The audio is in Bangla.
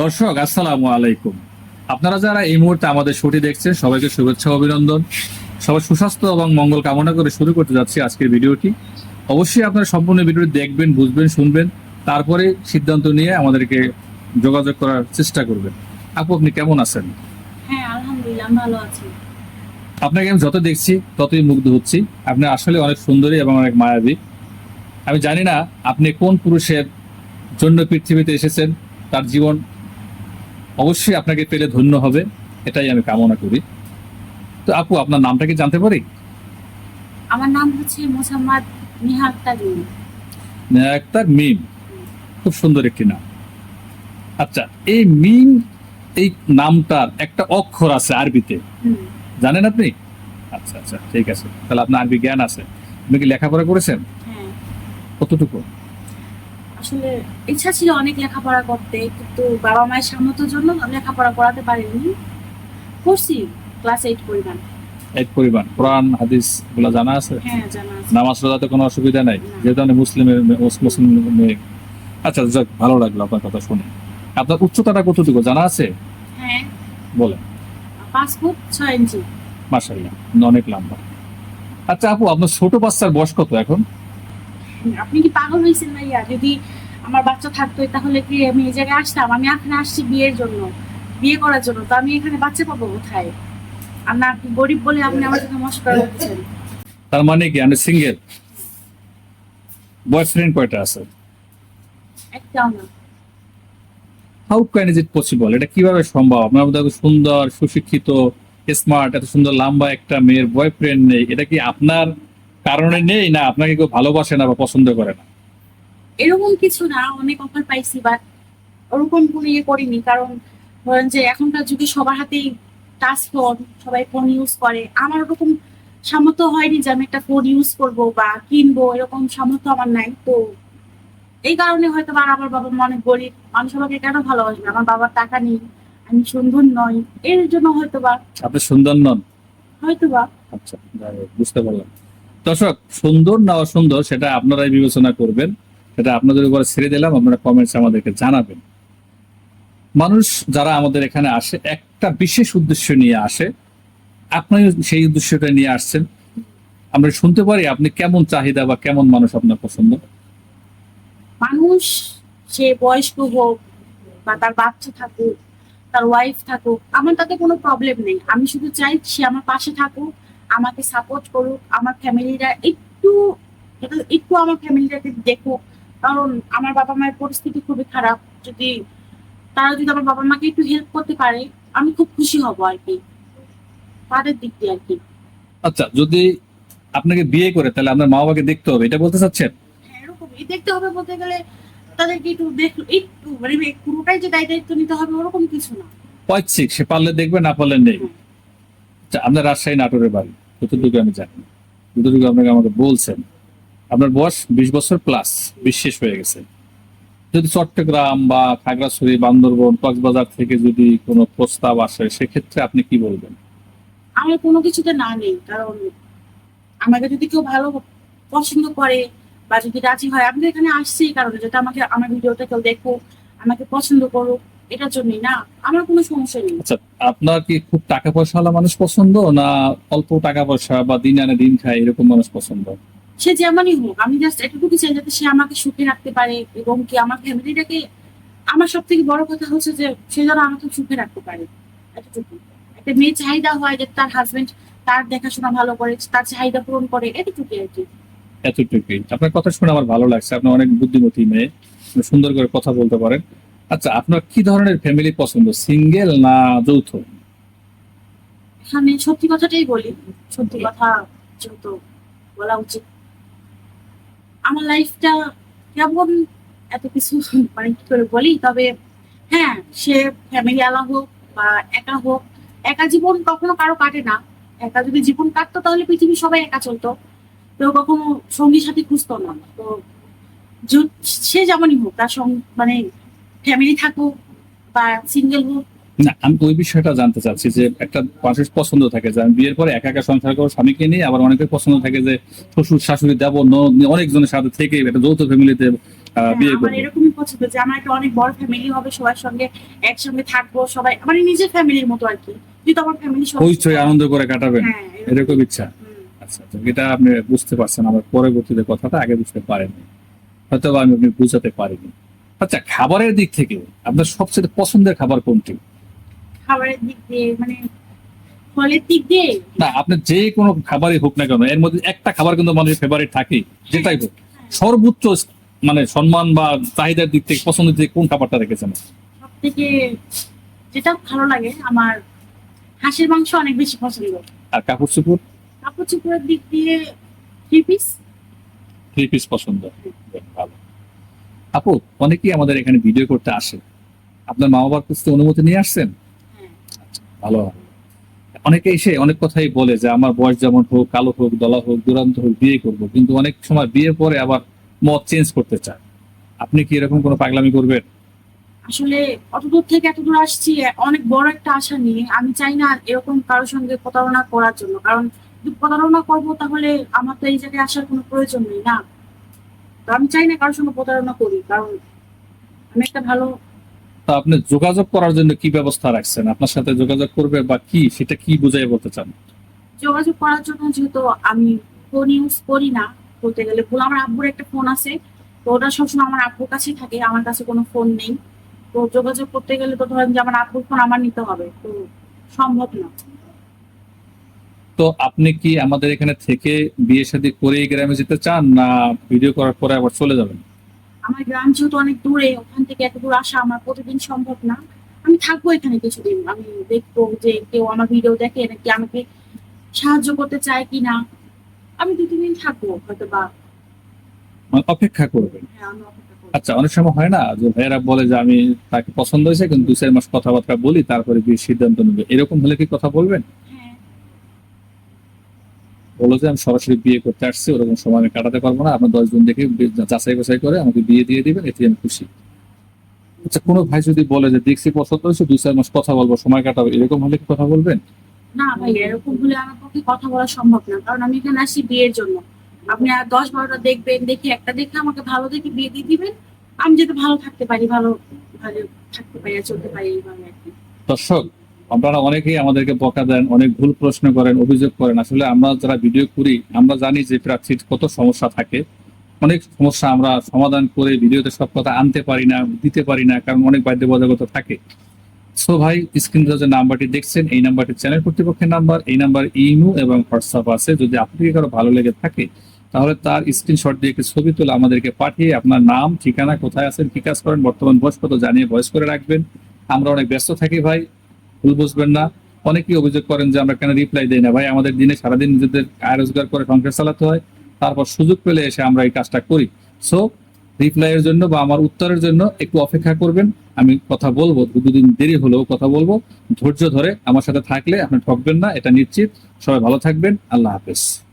দর্শক আসসালামু আলাইকুম। আপনারা যারা এই মুহূর্তে আমাদের শোটি দেখছেন সবাইকে শুভেচ্ছা অভিনন্দন। সবার সুস্বাস্থ্য এবং মঙ্গল কামনা করে শুরু করতে যাচ্ছি আজকের ভিডিওটি। অবশ্যই আপনারা সম্পূর্ণ ভিডিওটি দেখবেন বুঝবেন শুনবেন। তারপরে সিদ্ধান্ত নিয়ে আমাদেরকে যোগাযোগ করার চেষ্টা করবেন। আপু আপনি কেমন আছেন? হ্যাঁ আলহামদুলিল্লাহ ভালো আছি। আপনাকে আমি যত দেখছি ততই মুগ্ধ হচ্ছি। আপনি আসলে অনেক সুন্দরী এবং অনেক মায়াবী। আমি জানি না আপনি কোন পুরুষের জন্য পৃথিবীতে এসেছেন তার জীবন অবশ্যই আপনাকে পেলে ধন্য হবে এটাই আমি কামনা করি। তো আপু আপনার নামটা কি জানতে পারি? আমার নাম হচ্ছে মোসাম্মদ নিহা আক্তার মিম। নেহা আক্তার মিম। খুব সুন্দর একটি নাম। আচ্ছা এই মিম এই নামটার একটা অক্ষর আছে আরবিতে। জানেন আপনি? আচ্ছা আচ্ছা ঠিক আছে। তাহলে আপনার আরবি জ্ঞান আছে। আপনি কি লেখাপড়া করেছেন? হ্যাঁ। কতটুকু? আসলে ইচ্ছা ছিল অনেক লেখাপড়া করতে কিন্তু বাবা মায়ের সামর্থ্যের জন্য লেখাপড়া করাতে পারিনি। করছি ক্লাস এইট পরিমাণ। এক পরিমাণ। কোরআন হাদিসগুলো জানা আছে? হ্যাঁ জানা আছে। নামাজ রোজাতে কোনো অসুবিধা নাই? যেহেতু আমি মুসলিমের মুসলিম মেয়ে। আচ্ছা যাক ভালো লাগল আপনার কথা শুনে। আপনার উচ্চতাটা কতটুকু জানা আছে? হ্যাঁ। বলেন। পাঁচ ফুট ছয় ইঞ্চি। মাসাল্লাহ অনেক লম্বা। আচ্ছা আপু আপনার ছোট বাচ্চার বয়স কত এখন? আপনি কি পাগল হয়েছেন ভাইয়া? যদি আমার বাচ্চা থাকতো তাহলে কি আমি এই জায়গায় আসতাম? আমি এখানে আসছি বিয়ের জন্য বিয়ে করার জন্য তো আমি এখানে বাচ্চা পাবো কোথায়? আর না গরিব বলে আপনি আমার সাথে মস্করা করছেন। তার মানে কি? আমি সিঙ্গেল বয়ফ্রেন্ড কয়টা আছে? একটাও না। How can is it possible এটা কীভাবে সম্ভব? আপনার মধ্যে সুন্দর সুশিক্ষিত স্মার্ট এত সুন্দর লম্বা একটা মেয়ের বয়ফ্রেন্ড নেই। এটা কি আপনার কারণে নেই? না আপনাকে কেউ ভালোবাসে না বা পছন্দ করে না। এরকম কিছু না অনেক অফার পাইছি বাট ওরকম কোনো ইয়ে করিনি। কারণ ধরেন যে এখনকার যুগে সবার হাতেই টাচ ফোন সবাই ফোন ইউজ করে। আমার ওরকম সামর্থ্য হয়নি যে আমি একটা ফোন ইউজ করব বা কিনবো এরকম সামর্থ্য আমার নাই। তো এই কারণে হয়তো বা আমার বাবা মা অনেক গরিব। মানুষ আমাকে কেন ভালোবাসবে? আমার বাবার টাকা নেই আমি সুন্দর নই। এর জন্য হয়তো বা আপনি সুন্দর নন? হয়তো বা। আচ্ছা বুঝতে পারলাম। দর্শক সুন্দর না অসুন্দর সেটা আপনারাই বিবেচনা করবেন। সেটা আপনাদের উপরে ছেড়ে দিলাম, আপনারা কমেন্টস আমাদেরকে জানাবেন। মানুষ যারা আমাদের এখানে আসে, একটা বিশেষ উদ্দেশ্য নিয়ে আসে, আপনি সেই উদ্দেশ্যটা নিয়ে আসছেন। আমরা শুনতে পারি আপনি কেমন চাহিদা বা কেমন মানুষ আপনার পছন্দ? মানুষ সে বয়স্ক হোক বা তার বাচ্চা থাকুক, তার ওয়াইফ থাকুক, আমার তাতে কোনো প্রবলেম নেই। আমি শুধু চাই সে আমার পাশে থাকুক, আমাকে সাপোর্ট করুক, আমার ফ্যামিলিরা একটু একটু আমার ফ্যামিলিটাকে দেখুক কারণ আমার বাবা মায়ের পরিস্থিতি খুবই খারাপ। যদি তারা যদি আমার বাবা মাকে একটু হেল্প করতে পারে আমি খুব খুশি হব আর কি। তাদের দিক দিয়ে আর কি। আচ্ছা যদি আপনাকে বিয়ে করে তাহলে আপনার মা বাবাকে দেখতে হবে এটা বলতে চাচ্ছেন? হ্যাঁ এরকমই। দেখতে হবে বলতে গেলে তাদেরকে একটু দেখ একটু মানে পুরোটাই যে দায় দায়িত্ব নিতে হবে ওরকম কিছু না। পৈতৃক সে পারলে দেখবে না পারলে নেই। আচ্ছা, আপনার রাজশাহী নাটোরের বাড়ি যতটুকু আমি জানি যতটুকু আপনাকে আমাকে বলছেন। আপনার বয়স বিশ বছর প্লাস বিশ শেষ হয়ে গেছে। যদি চট্টগ্রাম বা খাগড়াছড়ি বান্দরবন কক্সবাজার থেকে যদি কোনো প্রস্তাব আসে সেক্ষেত্রে আপনি কি বলবেন? আমার কোনো কিছুতে না নেই কারণ আমাকে যদি কেউ ভালো পছন্দ করে বা যদি রাজি হয় আমি তো এখানে আসছি কারণে যাতে আমাকে আমার ভিডিওটা কেউ দেখুক আমাকে পছন্দ করো এটার জন্যই না আমার কোনো সমস্যা নেই। আচ্ছা আপনার কি খুব টাকা পয়সাওয়ালা মানুষ পছন্দ না অল্প টাকা পয়সা বা দিন আনে দিন খায় এরকম মানুষ পছন্দ? সে যেমনই হোক আমি জাস্ট এটুকু চাই যাতে সে আমাকে সুখে রাখতে পারে এবং কি আমার ফ্যামিলিটাকে আমার সব থেকে বড় কথা হচ্ছে যে সে যেন আমাকে সুখে রাখতে পারে। এতটুকু একটা মেয়ে চাহিদা হয় যে তার হাজবেন্ড তার দেখাশোনা ভালো করে তার চাহিদা পূরণ করে এতটুকুই আর কি। এতটুকুই। আপনার কথা শুনে আমার ভালো লাগছে। আপনি অনেক বুদ্ধিমতী মেয়ে। সুন্দর করে কথা বলতে পারেন। আচ্ছা আপনার কি ধরনের ফ্যামিলি পছন্দ? সিঙ্গেল না যৌথ? এখানে সত্যি কথাটাই বলি। সত্যি কথা যেহেতু বলা উচিত। আমার লাইফটা কেমন এত কিছু মানে কি করে বলি? তবে হ্যাঁ সে ফ্যামিলি আলা হোক বা একা হোক, একা জীবন কখনো কারও কাটে না। একা যদি জীবন কাটতো, তাহলে পৃথিবীর সবাই একা চলতো। কেউ কখনো সঙ্গী সাথী খুঁজতো না। তো সে যেমনই হোক, তার সঙ্গ মানে ফ্যামিলি থাকুক বা সিঙ্গেল হোক না আমি ওই বিষয়টা জানতে চাচ্ছি যে একটা মানুষের পছন্দ থাকে যে আমি বিয়ের পরে একা একা সংসার করব স্বামীকে নিয়ে আবার অনেকের পছন্দ থাকে যে শ্বশুর শাশুড়ি দেব অনেকজনের সাথে থেকে একটা যৌথ ফ্যামিলিতে বিয়ে আমার করবেন এরকমই পছন্দ যে আমার একটা অনেক বড় ফ্যামিলি হবে সবার সঙ্গে একসঙ্গে থাকব সবাই মানে নিজের ফ্যামিলির মতো আর কি। যেহেতু আমার ফ্যামিলি হইচই আনন্দ করে কাটাবেন হ্যাঁ এরকম। ইচ্ছা। আচ্ছা তো এটা আপনি বুঝতে পারছেন আমার পরবর্তীতে কথাটা আগে বুঝতে পারেননি। হয়তো আমি আপনি বুঝাতে পারিনি। আচ্ছা খাবারের দিক থেকে আপনার সবচেয়ে পছন্দের খাবার কোনটি? খাবারের দিক দিয়ে মানে ফলের দিক দিয়ে? না আপনি যে কোনো খাবারই হোক না কেন এর মধ্যে একটা খাবার কিন্তু মানুষের ফেভারিট থাকে যেটাই হোক। সর্বোচ্চ মানে সম্মান বা চাহিদার দিক থেকে পছন্দের দিক কোন খাবারটা রেখেছেন? সব থেকে যেটা ভালো লাগে আমার হাঁসের মাংস অনেক বেশি পছন্দ। আর কাপড় চুপুর কাপড় চোপড়ের দিক দিয়ে থ্রি পিস থ্রি পিস পছন্দ। ভালো। আপু অনেকেই আমাদের এখানে ভিডিও করতে আসে। আপনার মা বাবার কাছ অনুমতি নিয়ে আসছেন? ভালো। ভালো। অনেকে এসে অনেক কথাই বলে যে, আমার বয়স যেমন হোক, কালো হোক, দলা হোক, দুরান্ত হোক, বিয়ে করব। কিন্তু অনেক সময় বিয়ের পরে আবার মত চেঞ্জ করতে চায়। আপনি কি এরকম কোনো পাগলামি করবেন? আসলে অত দূর থেকে এত দূর আসছি, অনেক বড় একটা আশা নিয়ে। আমি চাই না এরকম কারোর সঙ্গে প্রতারণা করার জন্য। কারণ প্রতারণা করব, তাহলে আমার তো এই জায়গায় আসার কোনো প্রয়োজন নেই, না? আমি চাই না কারোর সঙ্গে প্রতারণা করি। কারণ আমি একটা ভালো তা আপনি যোগাযোগ করার জন্য কি ব্যবস্থা রাখছেন? আপনার সাথে যোগাযোগ করবে বা কি? সেটা কি বুঝাই বলতে চান? যোগাযোগ করার জন্য যেহেতু আমি ফোন ইউজ করি না বলতে গেলে ভুল আমার আব্বুর একটা ফোন আছে। তো ওটা সবসময় আমার আব্বুর কাছেই থাকে আমার কাছে কোনো ফোন নেই। তো যোগাযোগ করতে গেলে তো ধরেন যে আমার আব্বুর ফোন আমার নিতে হবে তো সম্ভব না। তো আপনি কি আমাদের এখানে থেকে বিয়ে শাদী করে গ্রামে যেতে চান না ভিডিও করার পরে আবার চলে যাবেন? আমার গ্রাম যেহেতু অনেক দূরে ওখান থেকে এত দূর আসা আমার প্রতিদিন সম্ভব না। আমি থাকব এখানে কিছুদিন। আমি দেখব যে কেউ আমার ভিডিও দেখে নাকি আমাকে সাহায্য করতে চায় কি না আমি দু তিন দিন থাকব হয়তো বা মানে অপেক্ষা করবেন? হ্যাঁ আচ্ছা অনেক সময় হয় না যে ভাইয়েরা বলে যে আমি তাকে পছন্দ হয়েছে কিন্তু দুই চার মাস কথাবার্তা বলি তারপরে বিয়ের সিদ্ধান্ত নেবে। এরকম হলে কি কথা বলবেন? বলো যে আমি সরাসরি বিয়ে করতে আসছি ওরকম সময় আমি কাটাতে পারব না। আপনার দশ জন দেখে যাচাই বাছাই করে আমাকে বিয়ে দিয়ে দিবেন এতে আমি খুশি। আচ্ছা কোনো ভাই যদি বলে যে দেখছি পছন্দ হয়েছে দুই চার মাস কথা বলব সময় কাটাবো এরকম হলে কি কথা বলবেন? না ভাই এরকম হলে আমার পক্ষে কথা বলা সম্ভব না। কারণ আমি এখানে আসি বিয়ের জন্য। আপনি আর দশ বারোটা দেখবেন দেখে একটা দেখে আমাকে ভালো দেখে বিয়ে দিয়ে দিবেন। আমি যাতে ভালো থাকতে পারি ভালো ভালো থাকতে পারি চলতে পারি এইভাবে আর কি। দর্শক আপনারা অনেকেই আমাদেরকে বকা দেন, অনেক ভুল প্রশ্ন করেন, অভিযোগ করেন। আসলে আমরা যারা ভিডিও করি, আমরা জানি যে প্রার্থীর কত সমস্যা থাকে। অনেক সমস্যা আমরা সমাধান করে ভিডিওতে সব কথা আনতে পারি না, দিতে পারি না, কারণ অনেক বাধ্যবাধকতা থাকে। সো ভাই, স্ক্রিনে যে নাম্বারটি দেখছেন, এই নাম্বারটি চ্যানেল কর্তৃপক্ষের নাম্বার, এই নাম্বার ইমো এবং হোয়াটসঅ্যাপ আছে। যদি আপনাকে কারও ভালো লেগে থাকে, তাহলে তার স্ক্রিনশট দিয়ে একটি ছবি তুলে আমাদেরকে পাঠিয়ে আপনার নাম, ঠিকানা কোথায় আছেন, কি কাজ করেন, বর্তমান বয়স কত জানিয়ে ভয়েস করে রাখবেন। আমরা অনেক ব্যস্ত থাকি ভাই। ভুল বুঝবেন না। অনেকেই অভিযোগ করেন যে আমরা কেন রিপ্লাই দেই না। ভাই, আমাদের দিনে সারাদিন নিজেদের আয় রোজগার করে সংসার চালাতে হয়, তারপর সুযোগ পেলে এসে আমরা এই কাজটা করি। সো রিপ্লাইয়ের জন্য বা আমার উত্তরের জন্য একটু অপেক্ষা করবেন। আমি কথা বলব, দুদিন দেরি হলেও কথা বলব। ধৈর্য ধরে আমার সাথে থাকলে আপনি ঠকবেন না, এটা নিশ্চিত। সবাই ভালো থাকবেন। আল্লাহ হাফেজ।